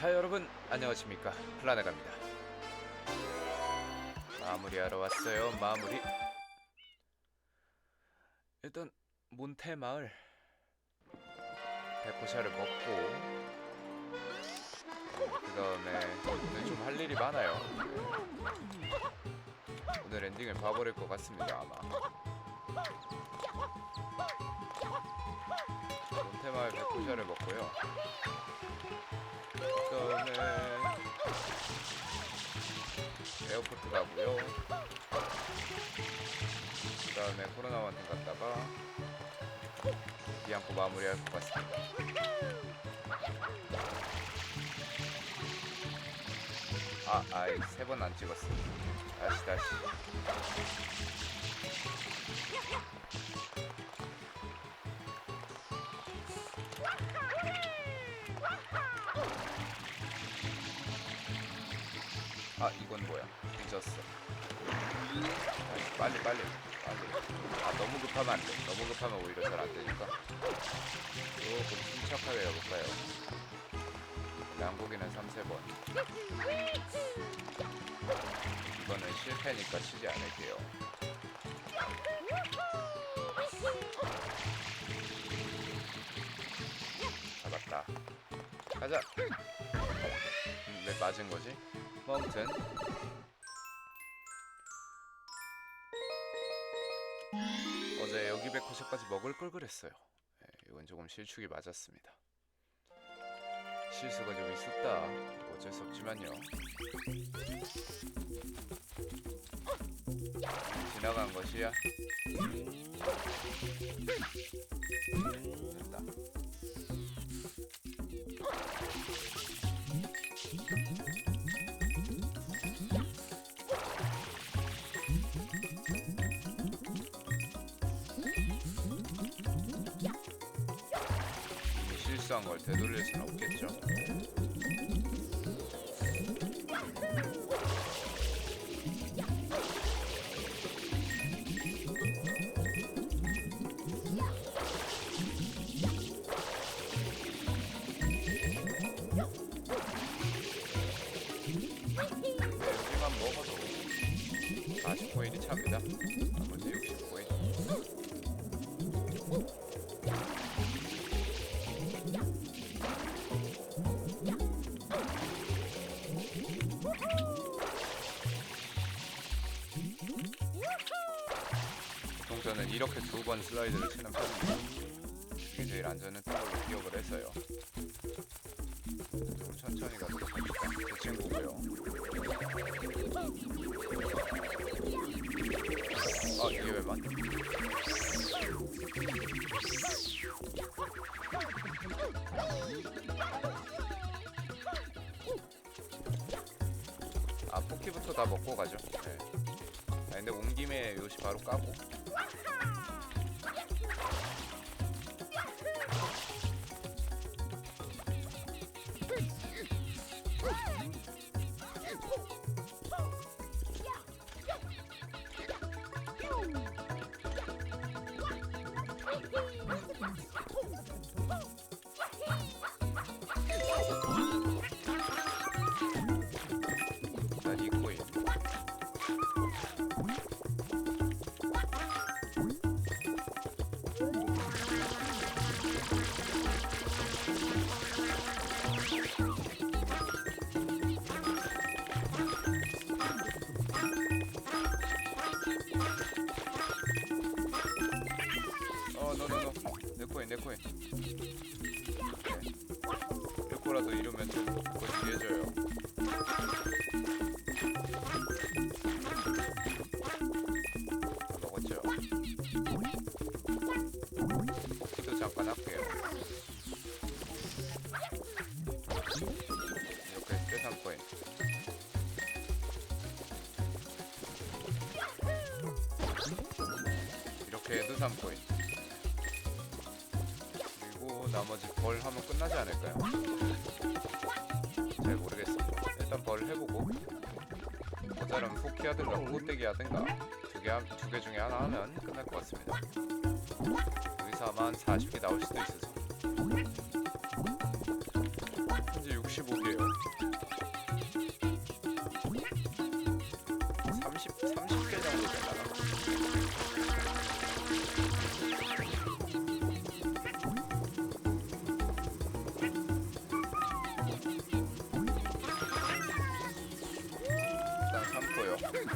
자 여러분 안녕하십니까? 플라네가입니다. 마무리하러 왔어요 마무리. 일단 몬테 마을. 백호샤를 먹고 그 다음에 오늘 좀 할 일이 많아요. 오늘 엔딩을 봐버릴 것 같습니다 아마. 몬테 마을 백호샤를 먹고요 그다음에 에어포트 가고요. 그다음에 코로나 완전 갔다가 비앙코 마무리할 것 같습니다. 아, 아이 세 번 안 찍었어. 다시 다시. 아 이건 뭐야? 늦었어. 빨리 빨리 빨리. 아 너무 급하면 안 돼. 너무 급하면 오히려 잘 안 되니까. 조금 침착하게 해볼까요? 양고기는 3, 4번. 이거는 실패니까 치지 않을게요. 잡았다. 가자. 음, 왜 맞은 거지? 뭐 아무튼 어제 여기 백호샷까지 먹을 걸 그랬어요. 예, 이건 조금 실축이 맞았습니다. 실수가 좀 있었다. 뭐 어쩔 수 없지만요. 지나간 것이야. 됐다. 실수한 걸 되돌릴 수는 없겠죠. 40포인트 찹니다. 나머지 60포인트. 보통 저는 이렇게 두 번 슬라이드를 치는 편입니다. 이게 제일 안전했던 걸로 기억을 해서요. 좀 천천히 가도록 합니다. 그 친구고요. 벌 하면 끝나지 않을까요? 잘 모르겠습니다. 일단 벌 해보고 모자라면 포키 하든가 호떼기 하든가 두개 중에 하나 하면 끝날 것 같습니다. 한 40개 나올 수도 있어서 현재 65개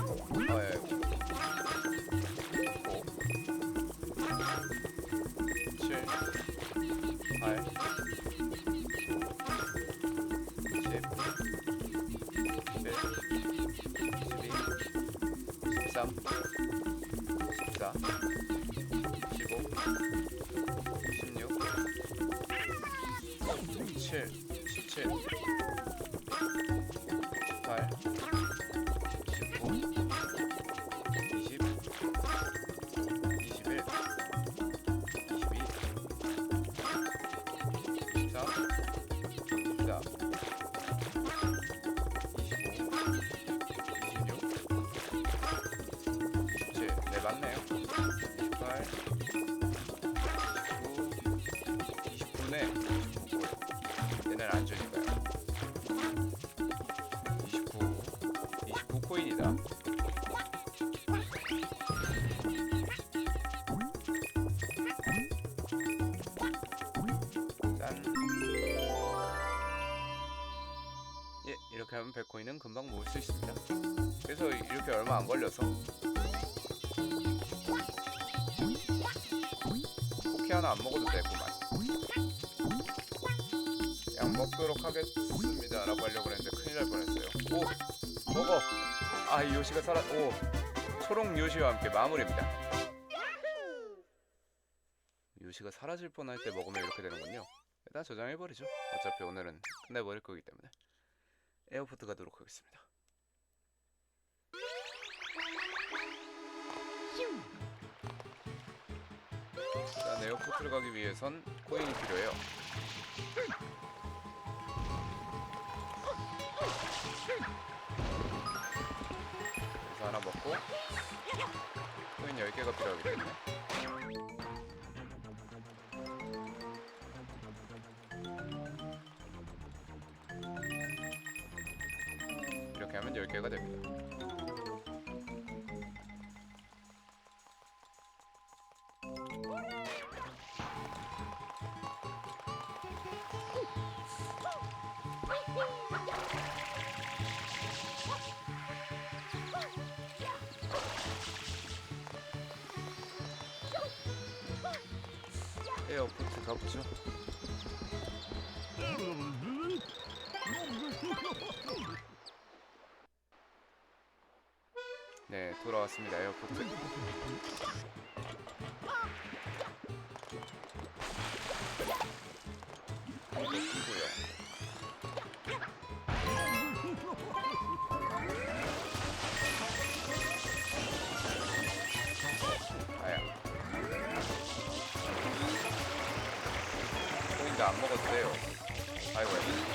아, 예. 안 주니까요 29 29 코인이다 짠 예, 이렇게 하면 100코인은 금방 모을 수 있습니다. 그래서 이렇게 얼마 안 걸려서 쿠키 하나 안 먹어도 되구만. 먹도록 하겠습니다. 라고 하려고 했는데 큰일 날 뻔했어요. 오! 먹어! 아, 이 요시가 살아, 오! 초록 요시와 함께 마무리입니다. 요시가 사라질 뻔할 때 먹으면 이렇게 되는군요. 일단 저장해버리죠. 어차피 오늘은 끝내버릴 거기 때문에. 에어포트 가도록 하겠습니다. 일단 에어포트를 가기 위해선 코인이 필요해요. 먹고 코인 10개가 필요하기 때문에 이렇게 하면 10개가 됩니다. 네, 돌아왔습니다. 에어포트. 아야. 코인도 안 먹어도 돼요. 아이고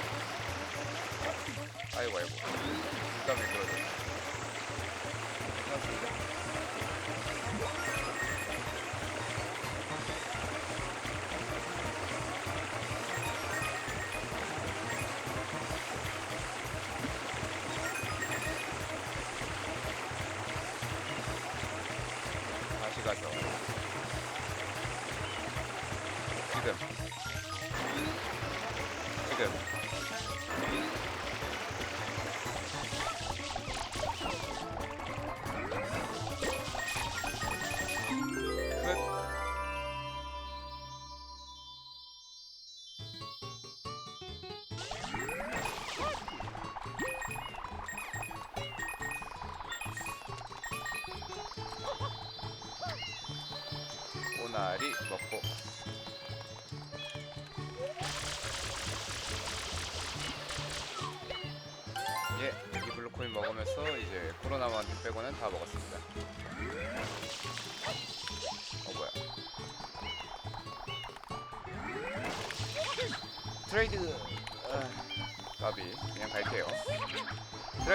지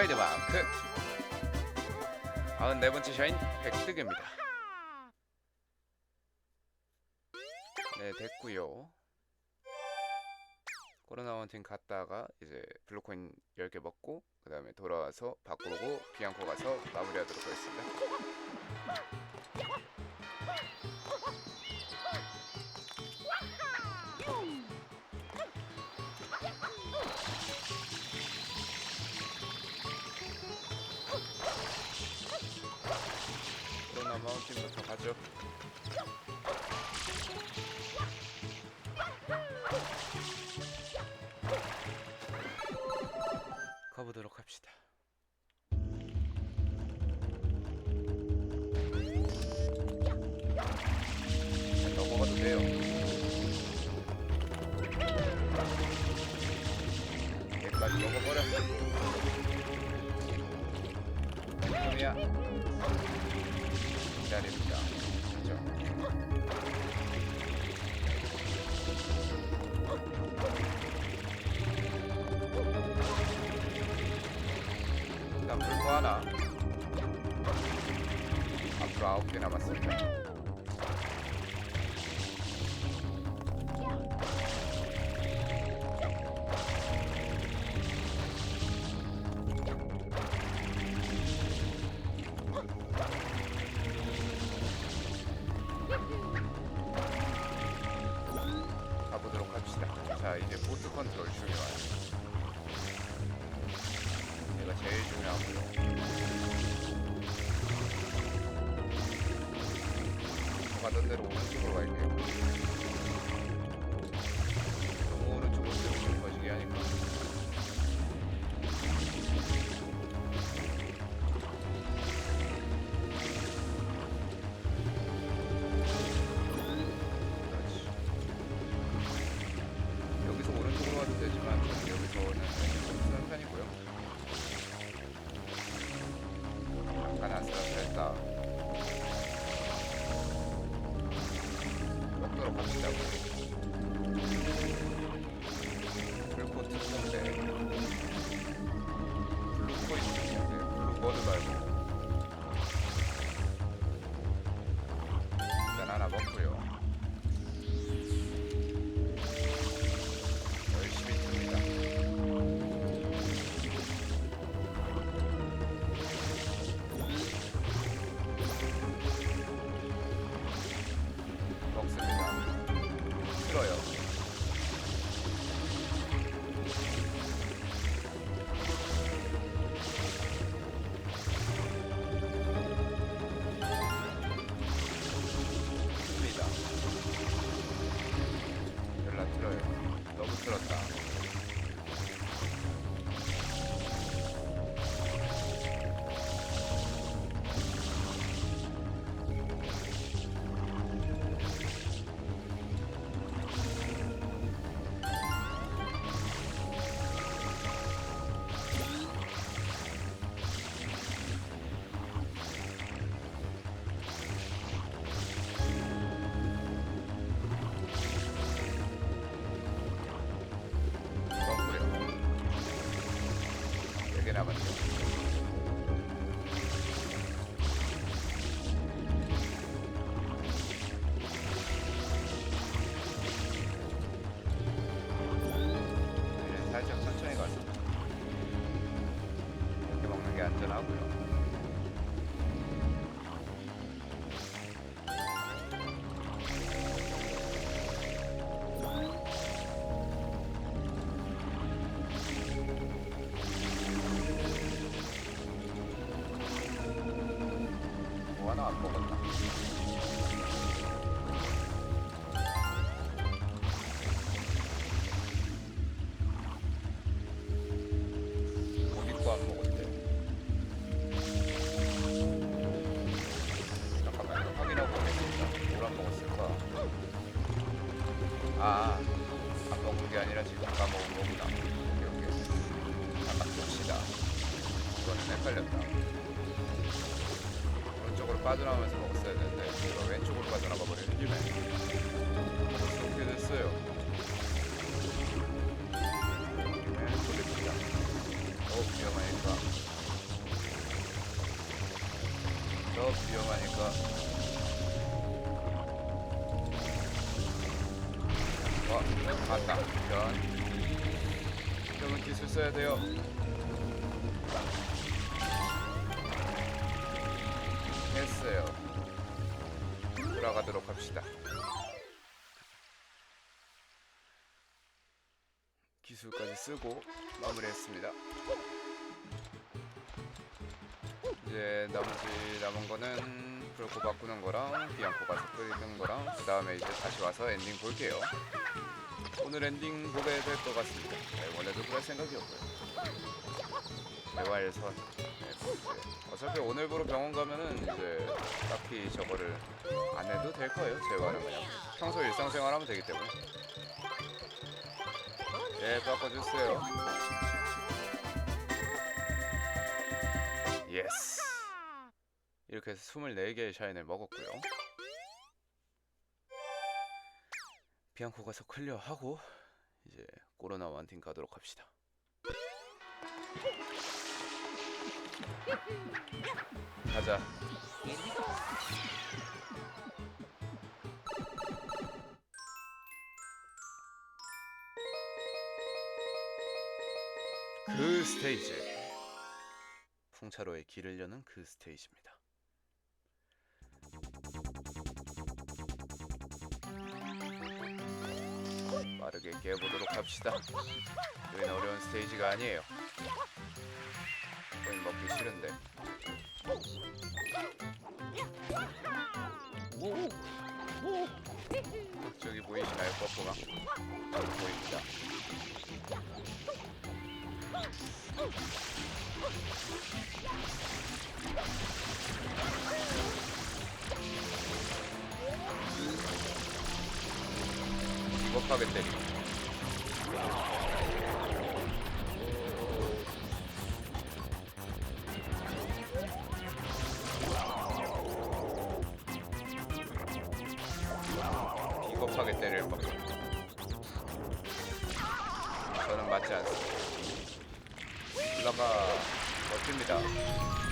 트레이드 마크 94번째 샤인 획득입니다. 네 됐고요. 코로나 원팀 갔다가 이제 블루코인 10개 먹고 그 다음에 돌아와서 바꾸고 비앙코 가서 마무리하도록 하겠습니다. 마운틴부터 가죠. 가보도록 합시다. 돼요. 얘까지 먹어버려. 꿈이야. 기다 બરાબર 아, 안 먹은 게 아니라 지금 아까 먹은 거구나. 오케이. 잠깐 봅시다. 이거는 헷갈렸다. 오른쪽으로 빠져나오면서 먹었어야 되는데 제가 왼쪽으로 빠져나가 버리는 김에 어떻게 됐어요? 김에 돌립니다. 어 위험하니까 더 위험하니까 써야 돼요 했어요. 돌아가도록 합시다. 기술까지 쓰고 마무리했습니다. 이제 나머지 남은 거는 브로코 바꾸는 거랑 비앙코 가서 끓이는 거랑 그 다음에 이제 다시 와서 엔딩 볼게요. 오늘 엔딩 보게 될 것 같습니다. 네, 원래도 그럴 생각이었고요. 재활선. 네, 어차피 오늘부로 병원 가면은 이제 딱히 저거를 안 해도 될 거예요. 재활은 그냥 평소 일상생활 하면 되기 때문에. 네, 바꿔주세요. 예스. 이렇게 해서 24개의 샤인을 먹었고요. 비앙코 가 서 클리어하고 이제 코로나 완팅 가도록 합시다. 가자. 그 스테이지. 풍차로의 길을 여는 그 스테이지입니다. 빠르게 깨보도록 합시다. 여긴 어려운 스테이지가 아니에요. 거의 먹기 싫은데. 저기 보이시나요? 저기 보입니다. 기겁하게 때리고. 비겁하게 때릴 법. 저는 맞지 않습니다. 올라가 멋집니다.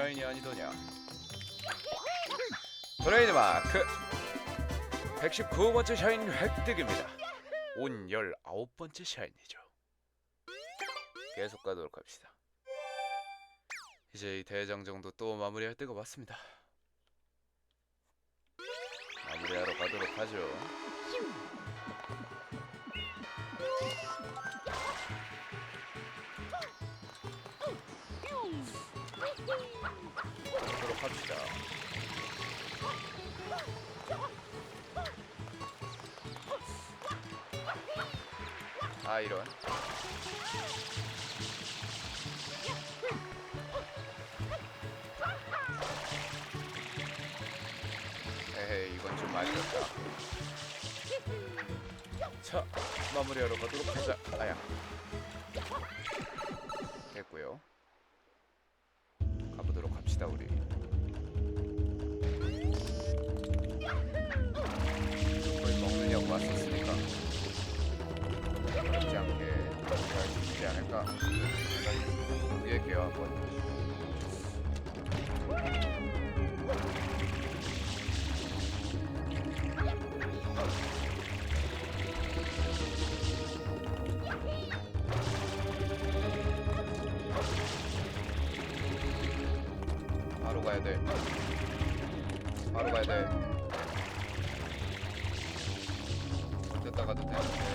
샤인이 아니더냐. 트레이드 마크 119번째 샤인 획득입니다. 온 19번째 샤인이죠. 계속 가도록 합시다. 이제 이 대장정도 또 마무리할 때가 왔습니다. 마무리하러 가도록 하죠. 가도록 합시다. 아 이런. 에헤이 이건 좀 많이 었다 자 마무리하러 가도록 하자 아야 듭니다 위에 개와 한번 바로 가야 돼. 바로 가야 돼. 어쨌다 가도 되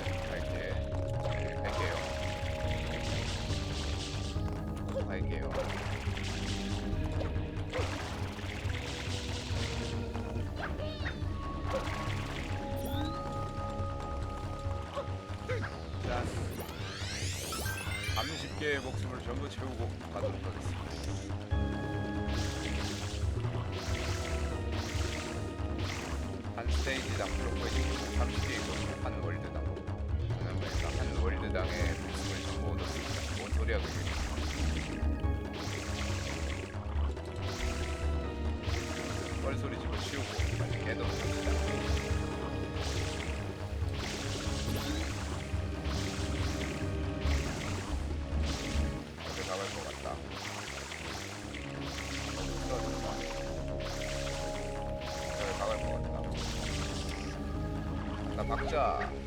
6 la 박자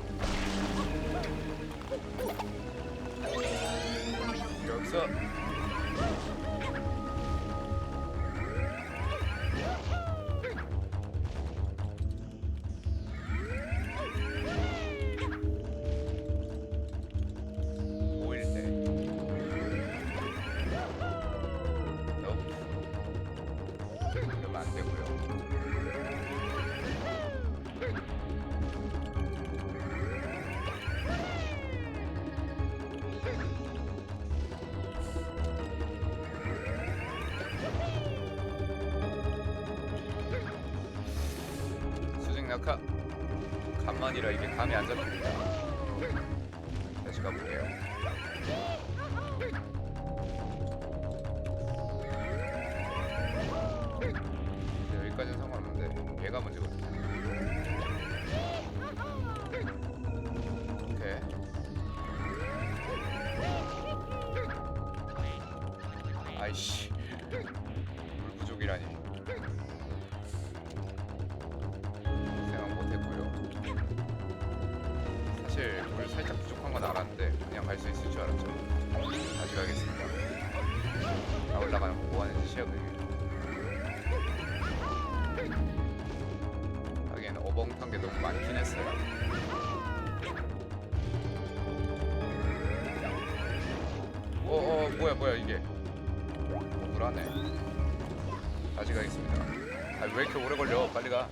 간만이라 이게 감이 안 잡힙니다. 다시 가볼게요. 근데 여기까지는 상관없는데 얘가 문제거든. 오 많긴 했어요. 어 어 뭐야 뭐야 이게. 억울하네. 다시 가겠습니다. 아 왜 이렇게 오래 걸려? 빨리 가.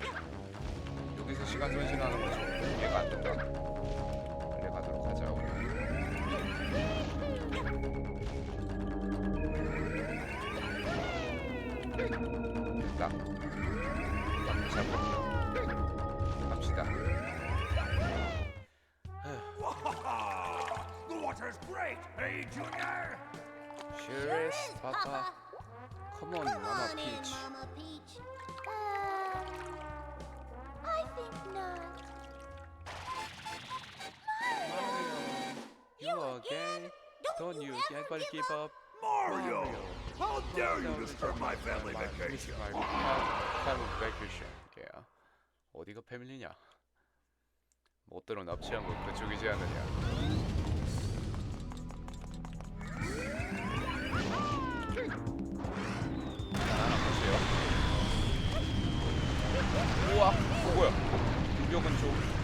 여기서 시간 손실하는 거죠. 이해가 안 된다 great, hey, Junior? Sure is, Papa. Come on, Come Mama on in, Peach. Mama Peach. Um, I think not. You again? Don't you ever give up? Mario! How dare you disturb my family vacation? family vacation. Yeah. 어디가 패밀리냐? 멋대로 납치한 거 그쪽이지 않느냐? 우와, 어, 뭐야? 유격은 좀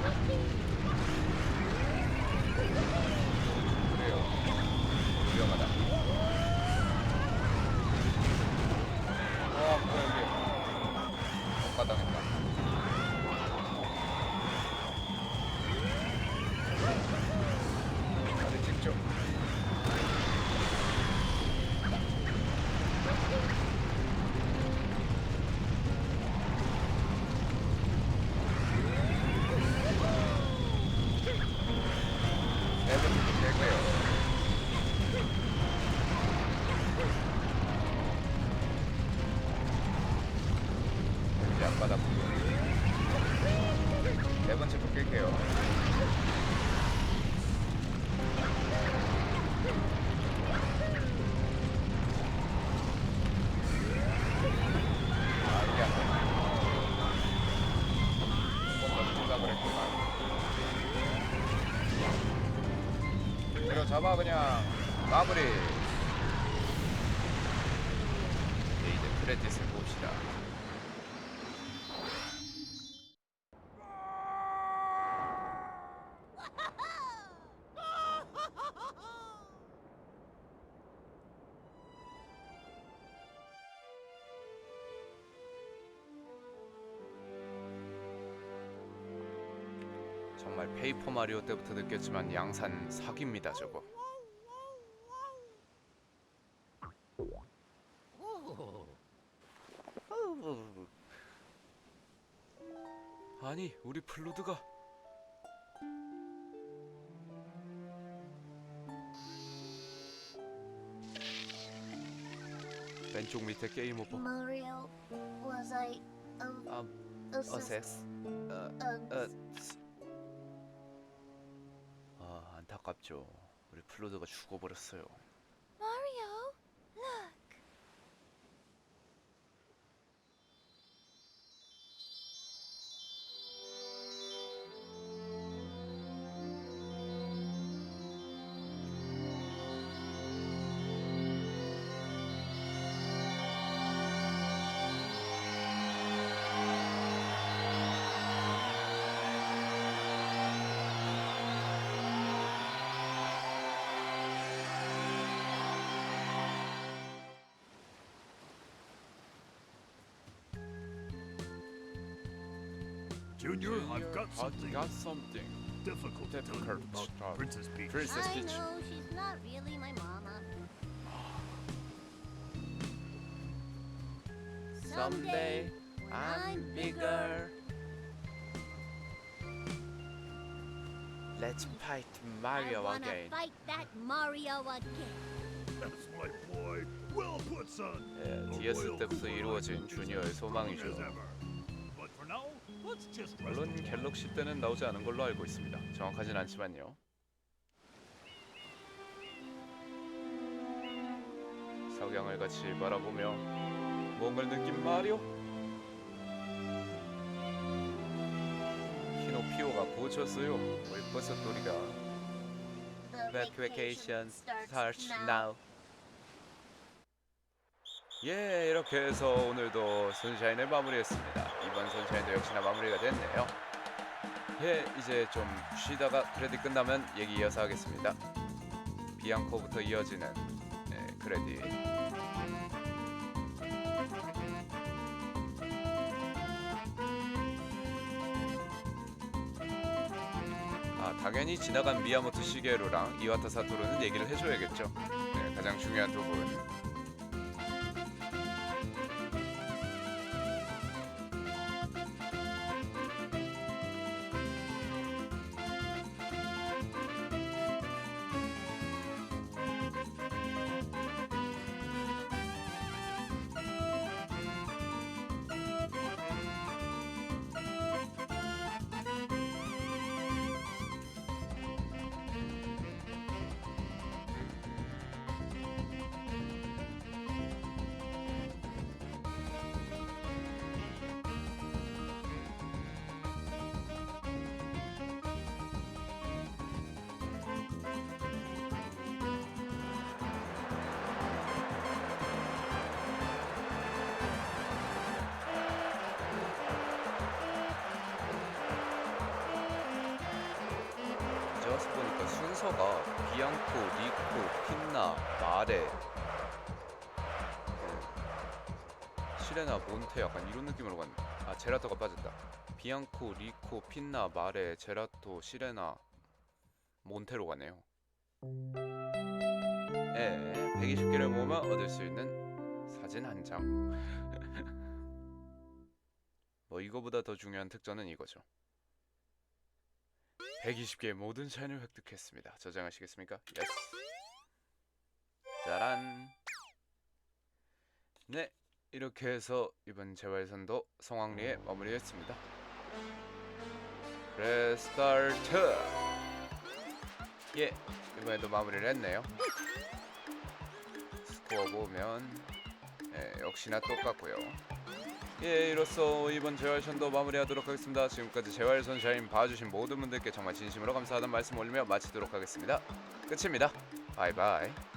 이제 앞바닥 네 번째 볼게요. 아 이게 안 돼. 한번더 생각을 했구만. 그려 잡아 그냥 마무리. 페이퍼 마리오 때부터 느꼈지만 양산 사기입니다 저거. 아니 우리 플루드가. 왼쪽 밑에 게임 오버. Mario, was I um, 아 assist- 어섹스 어, um, 어, 스- 아 안타깝죠. 우리 플루드가 죽어버렸어요 Junior, I've got I've something got something difficult to tell you difficult about about Princess Peach. Princess I Peach know she's not really my mama. Someday I'm bigger Let's fight I Mario wanna again. fight that Mario again. That's my boy. Well put, son. 예, 디에스 때부터 이루어진 주니어의 소망이죠. 물론 갤럭시 때는 나오지 않은 걸로 알고 있습니다. 정확하진 않지만요. 석양을 같이 바라보며 뭔가를 느낀 마리오. 키노피오가 고쳤어요. starts starts now. 예, 이렇게 해서 오늘도 선샤인을 마무리했습니다. 이번 선샤인도 역시나 마무리가 됐네요. 예, 이제 좀 쉬다가 크레딧 끝나면 얘기 이어서 하겠습니다. 비앙코부터 이어지는 네, 크레딧. 아, 당연히 지나간 미야모토 시게루랑 이와타 사토루는 얘기를 해줘야겠죠. 네, 가장 중요한 두 분. 순서가 비앙코, 리코, 핀나, 마레, 네. 시레나, 몬테 약간 이런 느낌으로 갔네. 아 제라토가 빠졌다. 비앙코, 리코, 핀나, 마레, 제라토, 시레나, 몬테로 가네요. 예, 120개를 모으면 얻을 수 있는 사진 한 장. 뭐 이거보다 더 중요한 특전은 이거죠. 120개의 모든 샤인을 획득했습니다. 저장하시겠습니까? 예스. 짜란. 네, 이렇게 해서 이번 재활선도 성황리에 마무리했습니다. 레스타트. 예, 이번에도 마무리를 했네요. 스코어 보면 예, 역시나 똑같고요. 예, 이로써 이번 재활선도 마무리하도록 하겠습니다. 지금까지 재활선 샤인 봐주신 모든 분들께 정말 진심으로 감사하다는 말씀 올리며 마치도록 하겠습니다. 끝입니다. 바이바이.